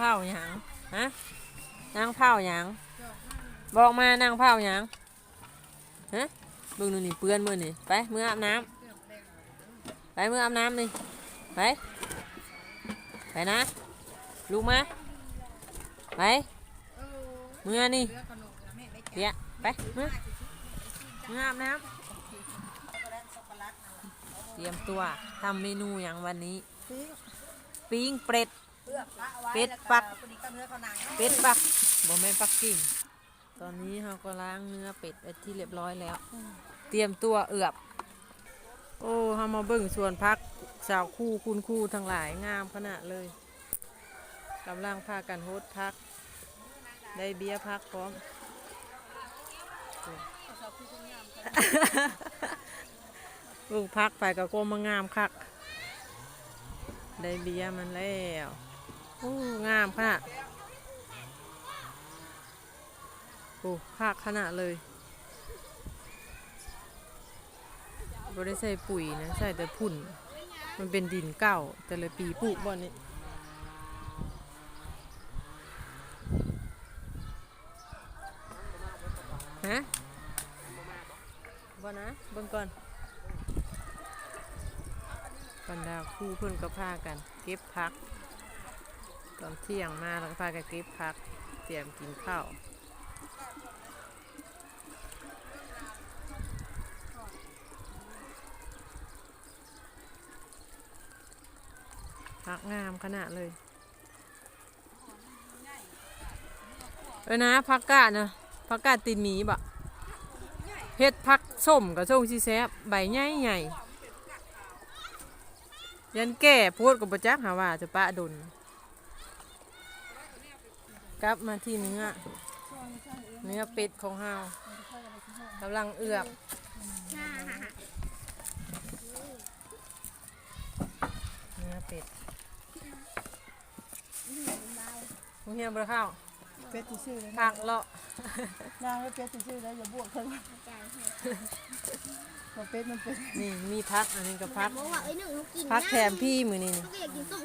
เผาหยังฮะนางเผาหยังบอกมานางเผาหยังฮะเบิ่งดูนี่เปื้อนมือนี่ไปมืออาบน้ำไปมืออาบน้ำนี่ไปไปนะลูกมาไปมือนี่เดี๋ยวไปมือมืออาบน้ำเตรียมตัวทำเมนูอย่างวันนี้ ปิ้งเป็ด เป็ดปักเป็ดปักบ่แม่นปักกิ่ง ตอนนี้เราก็ล้างเนื้อเป็ดไปที่เรียบร้อยแล้ว เตรียมตัวเอือบ โอ้เฮามาเบิ่งส่วนพักสาวคู่คุณคู่ทั้งหลายงามขนาดเลยกำลังพากันโฮดพัก ได้เบียร์พักพร้อม ลูกพักไปก็โกมางามคัก ได้เบียร์มันแล้ว โอ้งามขนาดโอ้คักขนาดเลยบ่ได้ใส่ปุ๋ยนะใส่แต่ผุ่น มันเป็นดินเก่า แต่ละปีปลูกบ่อนนี้ฮะบ่นะเบิ่งก่อนบรรดาคู่เพื่อนก็พากัน เก็บพัก ตอนเที่ยงมาแล้วก็พากันเก็บพัก เตรียมกินข้าวพักงามขนาดเลย เออนะพักกาดนะพักกาดตีนหมีบะเฮ็ดพักส้มกับส้มชีแซบใบใหญ่ใหญ่ยันแก่โพดกับประจักหาว่าจะปะดุน กลับมาที่เนื้อ เนื้อเป็ดของเฮากำลังเอือกเนื้อเป็ดมึงเฮียบะข้าวเป็ดจะชื่อเลยผักเลาะนางแล้วเป็ดจะชื่อแล้วอย่าบวกเพิ่งเพราะเป็ดมันเป็นนี่มีพักอันนี้ก็พักบอกว่าไอ้หนึ่งลูกกินพักแถมพี่มือนี่นี่ลูกก็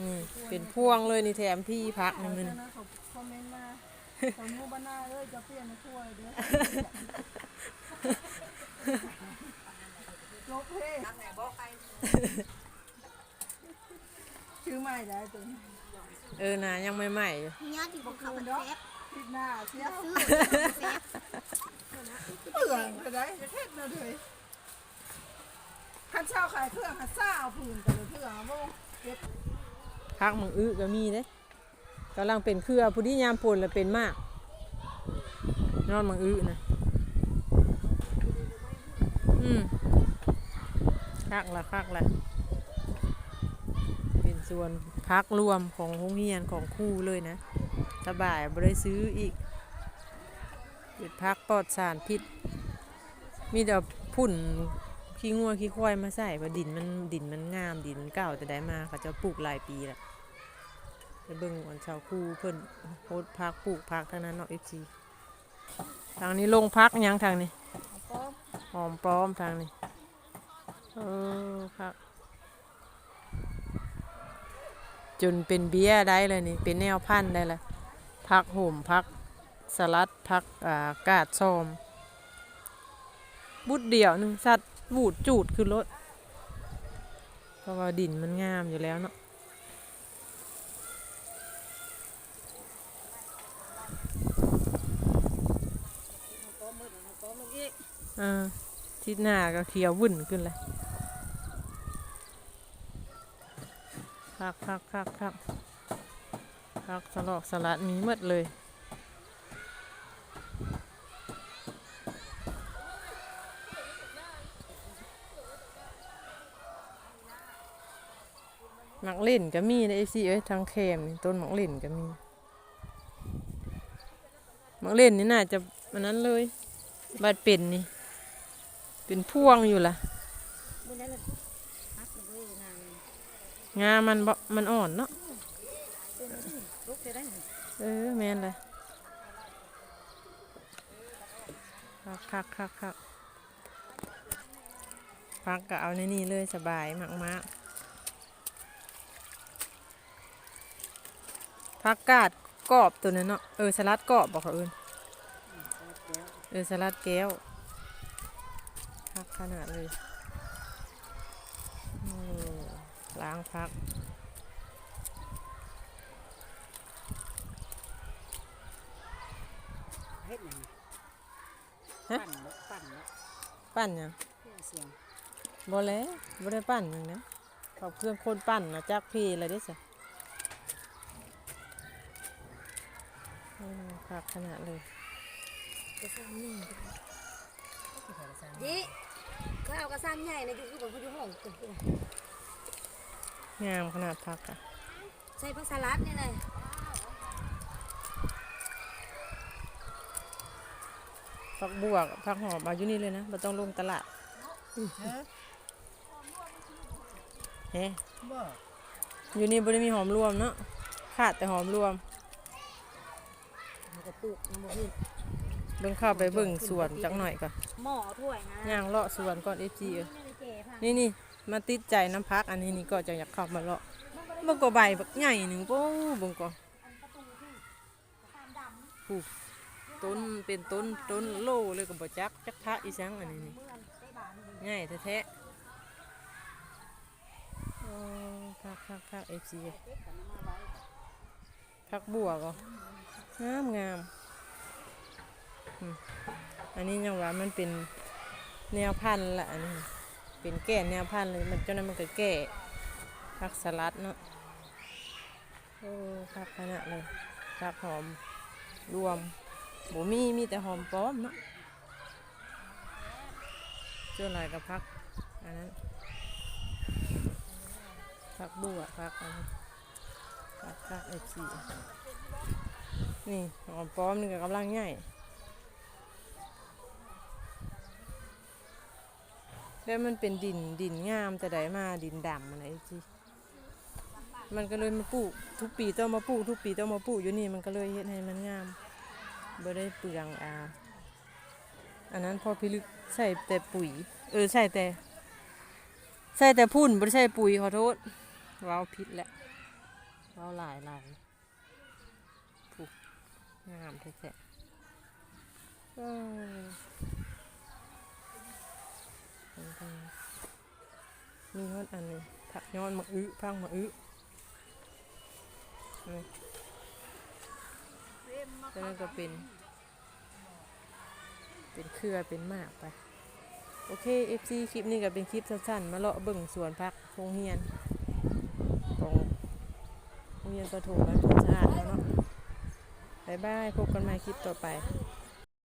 อยากกินส้มคือเดียวนี่เป็นพวงเลยนี่แถมพี่พักหนึ่งมือนี่นะเขาคอมเมนต์มาเขานูบ้านหน้าเลยจะเปลี่ยนมาช่วยเด้อลบเพ่ชื่อใหม่ได้ตัวนี้เออนะยังไม่ใหม่อยู่ญาติบอกเขาเป็นแซ่บติดหน้าเสียซื้อแซ่บเปลืองก็ได้เทศนะเลยขันเช่าขายเครื่องขันซ่าเอาผืนแต่ละเพื่อโม่เก็บ พักมังอึก็มีเด้กำลังเป็นเครือผู้ที่ยามปนแล้วเป็นมาก นอนมังอึนะอืมคักละคักละเป็นส่วนพักรวมของโรงเรียนของคู่เลยนะสบายบ่ได้ซื้ออีกเป็นพักปลอดสารพิษ มีแต่พุ่นขี้งัวขี้ควายมาใส่ว่าดินมันดินมันงามดินมันเก่าแต่ได้มาเขาจะปลูกหลายปีแล้ว เบิ่งวันชาวคู่เพิ่นโพดพักปลูกพักเท่านั้นเนาะเอฟซีทางนี้ลงพักยังทางนี้หอมปลอมทางนี้เออพักจนเป็นเบี้ยได้เลยนี่เป็นแนวพันธุ์ได้ละพักโหมพักสลัดพักอ่ากาดซอม บุดเดี่ยวหนึ่งสัตว์บูดจูดคือรถเพราะว่าดินมันงามอยู่แล้วเนาะ อ่าทิศหน้าก็เขียววุ่นขึ้นเลยพักพักพักพักพักสลอกสลัดมีหมดเลยหมักเล่นก็มีในเอซีเอ้ยทางแคมนี่ต้นหมักเล่นก็มีหมักเล่นนี่น่าจะมันนั้นเลยบาดเป็นนี่ เป็นพวงอยู่ล่ะงามันบ่มันอ่อนเนาะเออแม่นเลยคักคักคักคักพักก็เอาในนี่เลยสบายมากมากผักกาดกรอบตัวนั้นเนาะเออสลัดกรอบบอกเขาเอินเออสลัดแก้ว ขนาดเลยโอ้ล้างพัก เฮ็ดหยังฮะ ปั่นบ่ปั่นบ่ปั้นหยังเครื่องเสียงบ่แล้วบ่ได้ปั้นหยังนะขอบเครื่องคนปั้นนะจักพี่อะไรได้สิโอ้พักขนาดเลยก ระซ้ำนี่ดิเขาเอากระซ้ำใหญ่นะอยู่คือบ่เขาอยู่ห้องกันพุ่นงามขนาดพักอะใส่ผักสลัดนี่เลยพักบวกพักหอมเอาอยู่นี่เลยนะบ่ต้องลงตลาดเฮ้บ่อยู่นี่บ่ได้มีหอมรวมเนาะขาดแต่หอมรวมมันก็ปลูกมันบ่ขึ้น เบิ่งเข้าไปเบิ่งสวนจักหน่อยก่อนหม้อถ้วยนะย่างเลาะสวนก่อน FG เออไม่ได้เจ๊พังนี่นี่มาติดใจน้ำพักอันนี้นี่ก็จะอยากเข้ามาเลาะเบิ่งก็ใบบักใหญ่หนึงโป้เบิ่งก็ผู้ต้นเป็นต้นต้นโลเลยก็บ่จักจักทะอีสังอันนี้นี่ง่ายแท้ๆโอ้พักพักพัก FG พักบัวก็งามงาม อันนี้ยังว่ามันเป็นแนวพันธุ์ละอันนี้เป็นแก่แนวพันธุ์เลยมันเจ้านั้นมันก็แก่ผักสลัดเนาะโอ้ผักขนาดเลยผักหอมรวมบ่มีมีแต่หอมป้อมเนาะเจ้าหลายกับผักอันนั้นผักบัวผักอันนั้นผักผักเอฟซีนี่หอมป้อมนี่ก็กำลังใหญ่ แล้วมันเป็นดินดินงามแต่ใดมาดินดำอะไรจีมันก็เลยมาปลูกทุกปีต้องมาปลูกทุกปีต้องมาปลูกอยู่นี่มันก็เลยเฮ็ดให้มันงามบ่ได้เปลืองอาอันนั้นพอพิลึกใส่แต่ปุ๋ย เออใส่แต่ ใส่แต่พุ่นบ่ได้ใส่ปุ๋ยขอโทษเว้าผิดแหละเว้าหลายหลายผูกงามแท้ๆ มีฮอดอันนี้ผักย้อนมะอื้อพังมะอื้อแล้วนั่นก็เป็น เป็นเครือเป็นมากไป โอเค FC คลิปนี้ก็เป็นคลิปสั้นๆ มาเลาะเบิ่งสวนพักโรงเรียนของโรงเรียนประถมบ้านคุณชาติแล้วเนาะบายบาย พบกันใหม่คลิปต่อไป